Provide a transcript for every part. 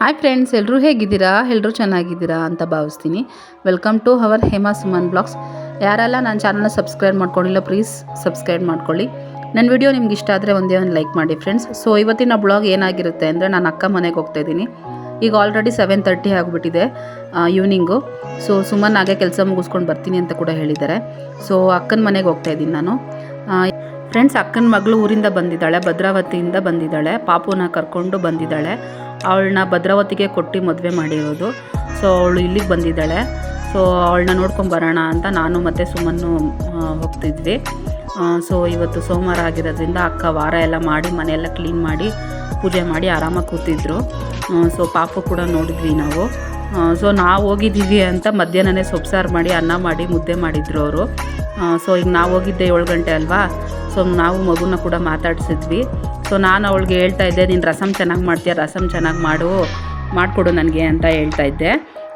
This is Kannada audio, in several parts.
ಹಾಯ್ ಫ್ರೆಂಡ್ಸ್ ಎಲ್ಲರೂ ಹೇಗಿದ್ದೀರಾ? ಎಲ್ಲರೂ ಚೆನ್ನಾಗಿದ್ದೀರಾ ಅಂತ ಭಾವಿಸ್ತೀನಿ. Welcome to our Hema Suman blogs ಯಾರೆಲ್ಲ ನನ್ನ ಚಾನಲ್ನ ಸಬ್ಸ್ಕ್ರೈಬ್ ಮಾಡ್ಕೊಂಡಿಲ್ಲ ಪ್ಲೀಸ್ ಸಬ್ಸ್ಕ್ರೈಬ್ ಮಾಡ್ಕೊಳ್ಳಿ. ನನ್ನ ವಿಡಿಯೋ ನಿಮ್ಗೆ ಇಷ್ಟ ಆದರೆ ಒಂದೇ ಒಂದು ಲೈಕ್ ಮಾಡಿ ಫ್ರೆಂಡ್ಸ್ ಸೊ ಇವತ್ತಿನ ಬ್ಲಾಗ್ ಏನಾಗಿರುತ್ತೆ ಅಂದರೆ ನಾನು ಅಕ್ಕ ಮನೆಗೆ ಹೋಗ್ತಾ ಇದ್ದೀನಿ. ಈಗ ಆಲ್ರೆಡಿ ಸೆವೆನ್ ತರ್ಟಿ ಆಗಿಬಿಟ್ಟಿದೆ ಈವ್ನಿಂಗು ಸೊ ಸುಮನ್ ಹಾಗೆ ಕೆಲಸ ಮುಗಿಸ್ಕೊಂಡು ಬರ್ತೀನಿ ಅಂತ ಕೂಡ ಹೇಳಿದ್ದಾರೆ. ಸೊ ಅಕ್ಕನ ಮನೆಗೆ ಹೋಗ್ತಾ ಇದ್ದೀನಿ ನಾನು. ಫ್ರೆಂಡ್ಸ್ ಅಕ್ಕನ ಮಗಳು ಊರಿಂದ ಬಂದಿದ್ದಾಳೆ, ಭದ್ರಾವತಿಯಿಂದ ಬಂದಿದ್ದಾಳೆ, ಪಾಪುನ ಕರ್ಕೊಂಡು ಬಂದಿದ್ದಾಳೆ. ಅವಳನ್ನ ಭದ್ರಾವತಿಗೆ ಕೊಟ್ಟು ಮದುವೆ ಮಾಡಿರೋದು. ಸೊ ಅವಳು ಇಲ್ಲಿಗೆ ಬಂದಿದ್ದಾಳೆ. ಸೊ ಅವಳನ್ನ ನೋಡ್ಕೊಂಡು ಬರೋಣ ಅಂತ ನಾನು ಮತ್ತು ಸುಮನ್ನು ಹೋಗ್ತಿದ್ವಿ. ಸೊ ಇವತ್ತು ಸೋಮವಾರ ಆಗಿರೋದ್ರಿಂದ ಅಕ್ಕ ವಾರ ಎಲ್ಲ ಮಾಡಿ, ಮನೆಯೆಲ್ಲ ಕ್ಲೀನ್ ಮಾಡಿ, ಪೂಜೆ ಮಾಡಿ ಆರಾಮಾಗಿ ಕೂತಿದ್ರು. ಸೊ ಪಾಪು ಕೂಡ ನೋಡಿದ್ವಿ ನಾವು. ಸೊ ನಾವು ಹೋಗಿದ್ದೀವಿ ಅಂತ ಮಧ್ಯಾಹ್ನನೇ ಸೊಪ್ಸಾರು ಮಾಡಿ, ಅನ್ನ ಮಾಡಿ, ಮುದ್ದೆ ಮಾಡಿದ್ರು ಅವರು. ಸೊ ಈಗ ನಾವು ಹೋಗಿದ್ದೆ ಏಳು ಗಂಟೆ ಅಲ್ವಾ? ಸೊ ನಾವು ಮಗುನ ಕೂಡ ಮಾತಾಡ್ಸಿದ್ವಿ. ಸೊ ನಾನು ಅವಳಿಗೆ ಹೇಳ್ತಾ ಇದ್ದೆ, ನೀನು ರಸಮ್ ಚೆನ್ನಾಗಿ ಮಾಡ್ತೀಯ ರಸಮ್ ಚೆನ್ನಾಗಿ ಮಾಡು, ಮಾಡಿಕೊಡು ನನಗೆ ಅಂತ ಹೇಳ್ತಾ ಇದ್ದೆ.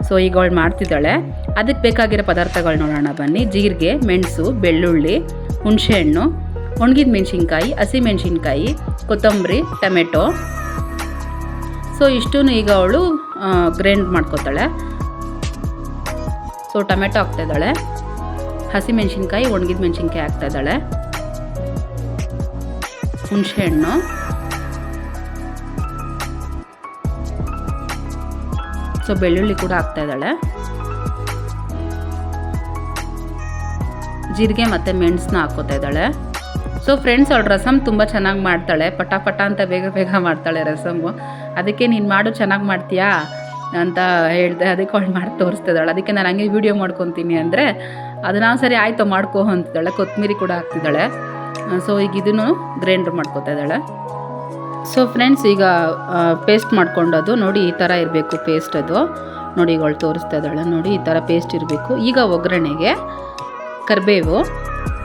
ಸೊ ಈಗ ಅವಳು ಮಾಡ್ತಿದ್ದಾಳೆ. ಅದಕ್ಕೆ ಬೇಕಾಗಿರೋ ಪದಾರ್ಥಗಳು ನೋಡೋಣ ಬನ್ನಿ. ಜೀರಿಗೆ, ಮೆಣಸು, ಬೆಳ್ಳುಳ್ಳಿ, ಹುಣಸೆಹಣ್ಣು, ಒಣಗಿದ ಮೆಣಸಿನ್ಕಾಯಿ, ಹಸಿ ಮೆಣಸಿನ್ಕಾಯಿ, ಕೊತ್ತಂಬರಿ, ಟೊಮೆಟೊ. ಸೊ ಇಷ್ಟೂ ಈಗ ಅವಳು ಗ್ರೈಂಡ್ ಮಾಡ್ಕೊತಾಳೆ. ಸೊ ಟೊಮೆಟೊ ಹಾಕ್ತಾಯಿದ್ದಾಳೆ ಹಸಿ ಮೆಣಸಿನ್ಕಾಯಿ, ಒಣಗಿದ ಮೆಣಸಿನ್ಕಾಯಿ ಹಾಕ್ತಾಯಿದ್ದಾಳೆ ಹುಣಸೆಹಣ್ಣು ಸೊ, ಬೆಳ್ಳುಳ್ಳಿ ಕೂಡ ಹಾಕ್ತಾ ಇದ್ದಾಳೆ. ಜೀರಿಗೆ ಮತ್ತು ಮೆಣಸನ್ನ ಹಾಕೋತಾ ಇದ್ದಾಳೆ. ಸೊ ಫ್ರೆಂಡ್ಸ್ ಅವಳು ರಸಮ್ ತುಂಬ ಚೆನ್ನಾಗಿ ಮಾಡ್ತಾಳೆ. ಪಟ ಪಟ ಅಂತ ಬೇಗ ಬೇಗ ಮಾಡ್ತಾಳೆ ರಸಮ್ಮು ಅದಕ್ಕೆ ನೀನು ಮಾಡು, ಚೆನ್ನಾಗಿ ಮಾಡ್ತೀಯಾ? ಅಂತ ಹೇಳಿದೆ, ಅದಕ್ಕೆ ಅವಳು ಮಾಡಿ ತೋರಿಸ್ತಿದ್ದಾಳೆ ಅದಕ್ಕೆ ನಾನು ಹಂಗೆ ವೀಡಿಯೋ ಮಾಡ್ಕೊತೀನಿ ಅಂದರೆ, ಅದನ್ನ ಸರಿ ಆಯಿತು, ಮಾಡ್ಕೋ ಅಂತಿದ್ದಾಳೆ. ಕೊತ್ತಂಬರಿ ಕೂಡ ಹಾಕ್ತಿದ್ದಾಳೆ. ಸೊ ಈಗ ಇದನ್ನು ಗ್ರೈಂಡ್ರ್ ಮಾಡ್ಕೋತಾ ಇದ್ದಾಳೆ. ಸೊ ಫ್ರೆಂಡ್ಸ್ ಈಗ ಪೇಸ್ಟ್ ಮಾಡ್ಕೊಂಡದು ನೋಡಿ ಈ ಥರ ಇರಬೇಕು ಪೇಸ್ಟ್ ಅದು. ನೋಡಿ ಈಗ ಅವಳು ತೋರಿಸ್ತಾ ಇದ್ದಾಳೆ, ನೋಡಿ ಈ ಥರ ಪೇಸ್ಟ್ ಇರಬೇಕು. ಈಗ ಒಗ್ಗರಣೆಗೆ ಕರಿಬೇವು,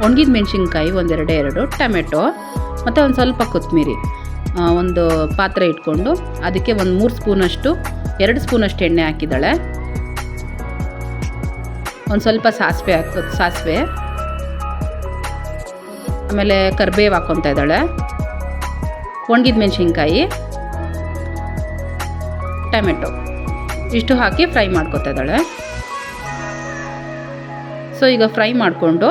ಒಣಗಿದ ಮೆಣಸಿನ್ಕಾಯಿ, ಒಂದೆರಡು ಎರಡು, ಟೊಮೆಟೊ ಮತ್ತು ಒಂದು ಸ್ವಲ್ಪ ಕೊತ್ತಂಬರಿ ಒಂದು ಪಾತ್ರೆ ಇಟ್ಕೊಂಡು ಅದಕ್ಕೆ ಒಂದು ಮೂರು ಸ್ಪೂನಷ್ಟು, ಎರಡು ಸ್ಪೂನಷ್ಟು ಎಣ್ಣೆ ಹಾಕಿದ್ದಾಳೆ. ಒಂದು ಸ್ವಲ್ಪ ಸಾಸಿವೆ ಹಾಕೋ, ಸಾಸಿವೆ. ಆಮೇಲೆ ಕರಿಬೇವು ಹಾಕ್ಕೊತಾ ಇದ್ದಾಳೆ. ಒಣಗಿದ ಮೆಣಸಿನ್ಕಾಯಿ. ಟೊಮೆಟೊ. ಇಷ್ಟು ಹಾಕಿ ಫ್ರೈ ಮಾಡ್ಕೊತಾ ಇದ್ದಾಳೆ. ಸೊ, ಈಗ ಫ್ರೈ ಮಾಡಿಕೊಂಡು,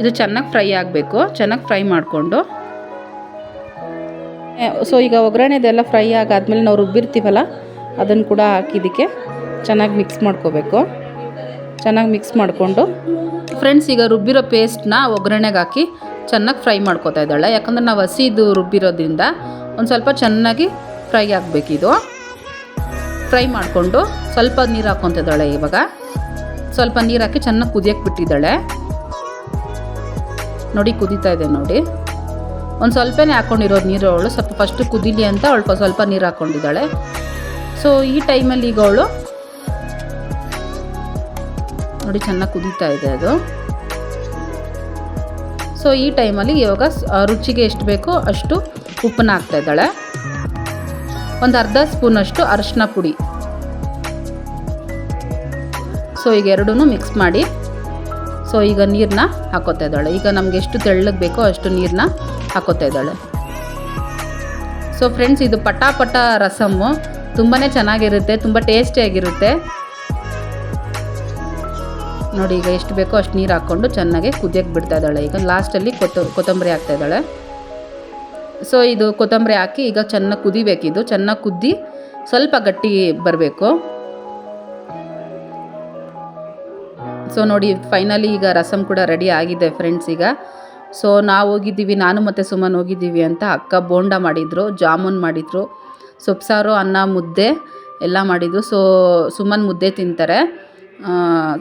ಇದು ಚೆನ್ನಾಗಿ ಫ್ರೈ ಆಗಬೇಕು. ಚೆನ್ನಾಗಿ ಫ್ರೈ ಮಾಡಿಕೊಂಡು. ಸೊ, ಈಗ ಒಗ್ಗರಣೆದೆಲ್ಲ ಫ್ರೈ ಆಗಾದ್ಮೇಲೆ ನಾವು ರುಬ್ಬಿರ್ತೀವಲ್ಲ, ಅದನ್ನು ಕೂಡ ಹಾಕಿದ್ದಕ್ಕೆ ಚೆನ್ನಾಗಿ ಮಿಕ್ಸ್ ಮಾಡ್ಕೋಬೇಕು. ಚೆನ್ನಾಗಿ ಮಿಕ್ಸ್ ಮಾಡಿಕೊಂಡು. ಫ್ರೆಂಡ್ಸ್ ಈಗ ರುಬ್ಬಿರೋ ಪೇಸ್ಟ್ನ ಒಗ್ಗರಣೆಗೆ ಹಾಕಿ ಚೆನ್ನಾಗಿ ಫ್ರೈ ಮಾಡ್ಕೊತಾ ಇದ್ದಾಳೆ. ಯಾಕಂದ್ರೆ ನಾವು ಹಸಿದು ರುಬ್ಬಿರೋದ್ರಿಂದ ಒಂದು ಸ್ವಲ್ಪ ಚೆನ್ನಾಗಿ ಫ್ರೈ ಆಗಬೇಕಿದು ಫ್ರೈ ಮಾಡಿಕೊಂಡು ಸ್ವಲ್ಪ ನೀರು ಹಾಕ್ಕೊತಿದ್ದಾಳೆ ಇವಾಗ. ಸ್ವಲ್ಪ ನೀರು ಹಾಕಿ ಚೆನ್ನಾಗಿ ಕುದಿಯಕ್ಕೆ ಬಿಟ್ಟಿದ್ದಾಳೆ. ನೋಡಿ ಕುದೀತಾ ಇದೆ ನೋಡಿ. ಒಂದು ಸ್ವಲ್ಪನೇ ಹಾಕ್ಕೊಂಡಿರೋದು ನೀರು ಅವಳು. ಸ್ವಲ್ಪ ಫಸ್ಟು ಕುದೀಲಿ ಅಂತ ಅವಳು ಸ್ವಲ್ಪ ನೀರು ಹಾಕ್ಕೊಂಡಿದ್ದಾಳೆ ಸೊ ಈ ಟೈಮಲ್ಲಿ ಈಗ ಅವಳು ನೋಡಿ ಚೆನ್ನಾಗಿ ಕುದೀತಾ ಇದೆ ಅದು. ಸೊ ಈ ಟೈಮಲ್ಲಿ ಇವಾಗ ರುಚಿಗೆ ಎಷ್ಟು ಬೇಕೋ ಅಷ್ಟು ಉಪ್ಪನ್ನ ಹಾಕ್ತಾ ಇದ್ದಾಳೆ. ಒಂದು ಅರ್ಧ ಸ್ಪೂನಷ್ಟು ಅರಶಿನ ಪುಡಿ. ಸೊ ಈಗ ಎರಡೂ ಮಿಕ್ಸ್ ಮಾಡಿ. ಸೊ ಈಗ ನೀರನ್ನ ಹಾಕೋತಾ ಇದ್ದಾಳೆ. ಈಗ ನಮ್ಗೆ ಎಷ್ಟು ತೆಳ್ಳಗೆ ಬೇಕೋ ಅಷ್ಟು ನೀರನ್ನ ಹಾಕೋತಾ ಇದ್ದಾಳೆ. ಸೊ ಫ್ರೆಂಡ್ಸ್ ಇದು ಪಟಾಪಟ ಪಟ ರಸಮ್ಮು. ತುಂಬಾ ಚೆನ್ನಾಗಿರುತ್ತೆ, ತುಂಬ ಟೇಸ್ಟಿಯಾಗಿರುತ್ತೆ. ನೋಡಿ, ಈಗ ಎಷ್ಟು ಬೇಕೋ ಅಷ್ಟು ನೀರು ಹಾಕ್ಕೊಂಡು ಚೆನ್ನಾಗಿ ಕುದಿಯೋಕ್ಕೆ ಬಿಡ್ತಾ ಇದ್ದಾಳೆ. ಈಗ ಲಾಸ್ಟಲ್ಲಿ ಕೊತ್ತ, ಕೊತ್ತಂಬರಿ ಹಾಕ್ತಾ ಇದ್ದಾಳೆ. ಸೊ ಇದು ಕೊತ್ತಂಬರಿ ಹಾಕಿ ಈಗ ಚೆನ್ನಾಗಿ ಕುದಿಬೇಕಿದು ಚೆನ್ನಾಗಿ ಕುದ್ದಿ ಸ್ವಲ್ಪ ಗಟ್ಟಿ ಬರಬೇಕು. ಸೊ ನೋಡಿ ಫೈನಲಿ ಈಗ ರಸಮ್ ಕೂಡ ರೆಡಿ ಆಗಿದೆ ಫ್ರೆಂಡ್ಸ್ ಈಗ. ಸೊ ನಾವು ಹೋಗಿದ್ದೀವಿ, ನಾನು ಮತ್ತು ಸುಮನ್ ಹೋಗಿದ್ದೀವಿ ಅಂತ ಅಕ್ಕ ಬೋಂಡ ಮಾಡಿದರು, ಜಾಮೂನ್ ಮಾಡಿದರು ಸೊಪ್ಪು ಸಾರು ಅನ್ನ, ಮುದ್ದೆ ಎಲ್ಲ ಮಾಡಿದ್ರು. ಸೊ ಸುಮನ್ ಮುದ್ದೆ ತಿಂತಾರೆ.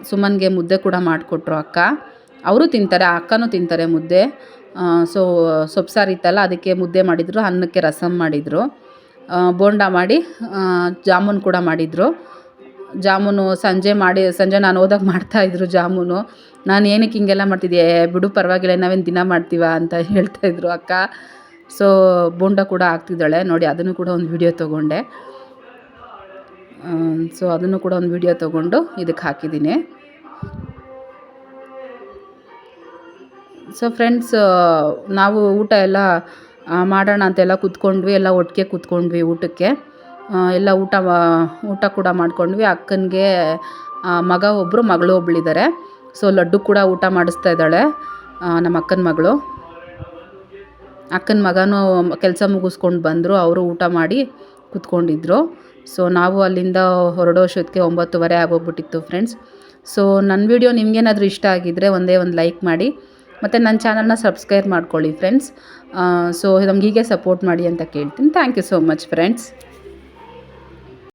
ಸುಮನ್ಗೆ ಮುದ್ದೆ ಕೂಡ ಮಾಡಿಕೊಟ್ರು ಅಕ್ಕ. ಅವರು ತಿಂತಾರೆ ಆ ಅಕ್ಕನೂ ತಿಂತಾರೆ ಮುದ್ದೆ. ಸೊ ಸೊಪ್ಪು ಸಾರು ಇತ್ತಲ್ಲ ಅದಕ್ಕೆ ಮುದ್ದೆ ಮಾಡಿದರು ಅನ್ನಕ್ಕೆ ರಸಮ್ ಮಾಡಿದರು. ಬೋಂಡ ಮಾಡಿ ಜಾಮೂನ್ ಕೂಡ ಮಾಡಿದರು. ಜಾಮೂನು ಸಂಜೆ ಮಾಡಿ ಸಂಜೆ ನಾನು ಹೋದಾಗ ಮಾಡ್ತಾಯಿದ್ರು ಜಾಮೂನು. ನಾನು ಏನಕ್ಕೆ ಹಿಂಗೆಲ್ಲ ಮಾಡ್ತಿದ್ದೆ? "ಏ, ಬಿಡು ಪರವಾಗಿಲ್ಲ ನಾವೇನು ದಿನ ಮಾಡ್ತೀವ ಅಂತ ಹೇಳ್ತಾಯಿದ್ರು ಅಕ್ಕ. ಸೊ ಬೋಂಡ ಕೂಡ ಹಾಕ್ತಿದ್ದಾಳೆ. ನೋಡಿ ಅದನ್ನು ಕೂಡ ಒಂದು ವಿಡಿಯೋ ತೊಗೊಂಡೆ. ಸೊ ಅದನ್ನು ಕೂಡ ಒಂದು ವಿಡಿಯೋ ತೊಗೊಂಡು ಇದಕ್ಕೆ ಹಾಕಿದ್ದೀನಿ. ಸೊ ಫ್ರೆಂಡ್ಸ್ ನಾವು ಊಟ ಎಲ್ಲ ಮಾಡೋಣ ಅಂತೆಲ್ಲ ಕೂತ್ಕೊಂಡ್ವಿ, ಎಲ್ಲ ಒಟ್ಟಿಗೆ ಕೂತ್ಕೊಂಡ್ವಿ ಊಟಕ್ಕೆ. ಎಲ್ಲ ಊಟ ಊಟ ಕೂಡ ಮಾಡ್ಕೊಂಡ್ವಿ. ಅಕ್ಕನಿಗೆ ಮಗ ಒಬ್ಬರು ಮಗಳು ಒಬ್ಬಳಿದ್ದಾರೆ ಸೊ ಲಡ್ಡು ಕೂಡ ಊಟ ಮಾಡಿಸ್ತಾ ಇದ್ದಾಳೆ ನಮ್ಮ ಅಕ್ಕನ ಮಗಳು. ಅಕ್ಕನ ಮಗನೂ ಕೆಲಸ ಮುಗಿಸ್ಕೊಂಡು ಬಂದರು, ಅವರು ಊಟ ಮಾಡಿ ಕೂತ್ಕೊಂಡಿದ್ರು. ಸೊ ನಾವು ಅಲ್ಲಿಂದ ಹೊರಡೋ ಅಷ್ಟೊತ್ತಿಗೆ ಒಂಬತ್ತುವರೆ ಆಗೋಗ್ಬಿಟ್ಟಿತ್ತು ಫ್ರೆಂಡ್ಸ್ ಸೊ ನನ್ನ ವಿಡಿಯೋ ನಿಮಗೇನಾದರೂ ಇಷ್ಟ ಆಗಿದ್ದರೆ ಒಂದೇ ಒಂದು ಲೈಕ್ ಮಾಡಿ. ಮತ್ತು ನನ್ನ ಚಾನಲ್ನ ಸಬ್ಸ್ಕ್ರೈಬ್ ಮಾಡ್ಕೊಳ್ಳಿ ಫ್ರೆಂಡ್ಸ್ ಸೊ ನಮ್ಗೆ ಹೀಗೆ ಸಪೋರ್ಟ್ ಮಾಡಿ ಅಂತ ಕೇಳ್ತೀನಿ. Thank you so much friends